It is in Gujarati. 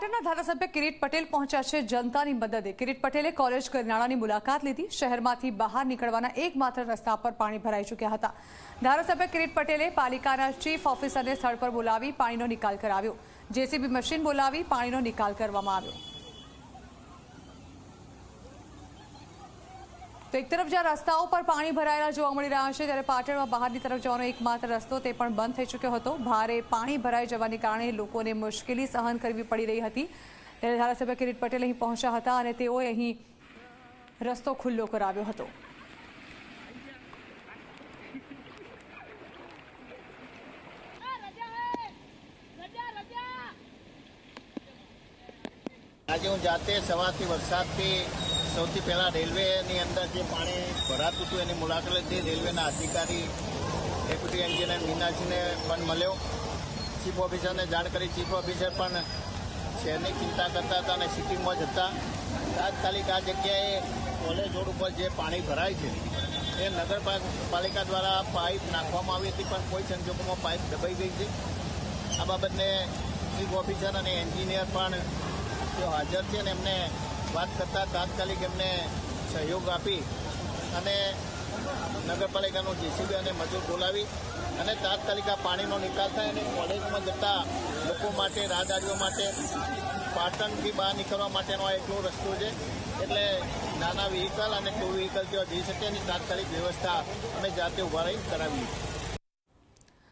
પાટણના ધારાસભ્ય કિરીટ પટેલ પહોંચ્યા છે જનતાની મદદે. કિરીટ પટેલે કોલેજ કરનાળાની મુલાકાત લીધી. શહેરમાંથી બહાર નીકળવાના એકમાત્ર રસ્તા પર પાણી ભરાઈ ચૂક્યા હતા. ધારાસભ્ય કિરીટ પટેલે પાલિકાના ચીફ ઓફિસરને સ્થળ પર બોલાવી પાણીનો નિકાલ કરાવ્યો. જેસીબી મશીન બોલાવી પાણીનો નિકાલ કરવામાં આવ્યો. તો એક તરફ જ્યાં રસ્તાઓ પર પાણી ભરાયેલા જોવા મળી રહ્યા છે, ત્યારે પાટણમાં બહારની તરફ જવાનો એકમાત્ર રસ્તો તે પણ બંધ થઈ ચૂક્યો હતો. ભારે પાણી ભરાઈ જવાને કારણે લોકોને મુશ્કેલી સહન કરવી પડી રહી હતી. ત્યારે ધારાસભ્ય કિરીટ પટેલ અહીં પહોંચ્યા હતા અને તેઓએ અહીં રસ્તો ખુલ્લો કરાવ્યો હતો. આજે હું જાતે સવારથી વરસાદથી સૌથી પહેલાં રેલવેની અંદર જે પાણી ભરાતું હતું એની મુલાકાત લીધી. રેલવેના અધિકારી, ડેપ્યુટી એન્જિનિયર મીનાજીને પણ મળ્યો. ચીફ ઓફિસરને જાણ કરી. ચીફ ઓફિસર પણ શહેરની ચિંતા કરતા હતા અને સિટીમાં જ હતા. તાત્કાલિક આ જગ્યાએ કોલેજ રોડ ઉપર જે પાણી ભરાય છે, એ નગરપાલિકા દ્વારા પાઇપ નાખવામાં આવી હતી, પણ કોઈ સંજોગોમાં પાઇપ દબાઈ ગઈ છે. આ બાબતને ચીફ ઓફિસર અને એન્જિનિયર પણ જો હાજર છે અને એમને વાત કરતાં તાત્કાલિક એમને સહયોગ આપી અને નગરપાલિકાનું જેસીબી અને મજૂર બોલાવી અને તાત્કાલિક આ પાણીનો નિકાલ થાય અને કોલેજમાં જતા લોકો માટે, રાહદારીઓ માટે, પાટણથી બહાર નીકળવા માટેનો આ એકલો રસ્તો છે. એટલે નાના વ્હીકલ અને ટુ વ્હીકલ જેવા જઈ શકે એની તાત્કાલિક વ્યવસ્થા અમે જાતે ઊભા રહી કરાવી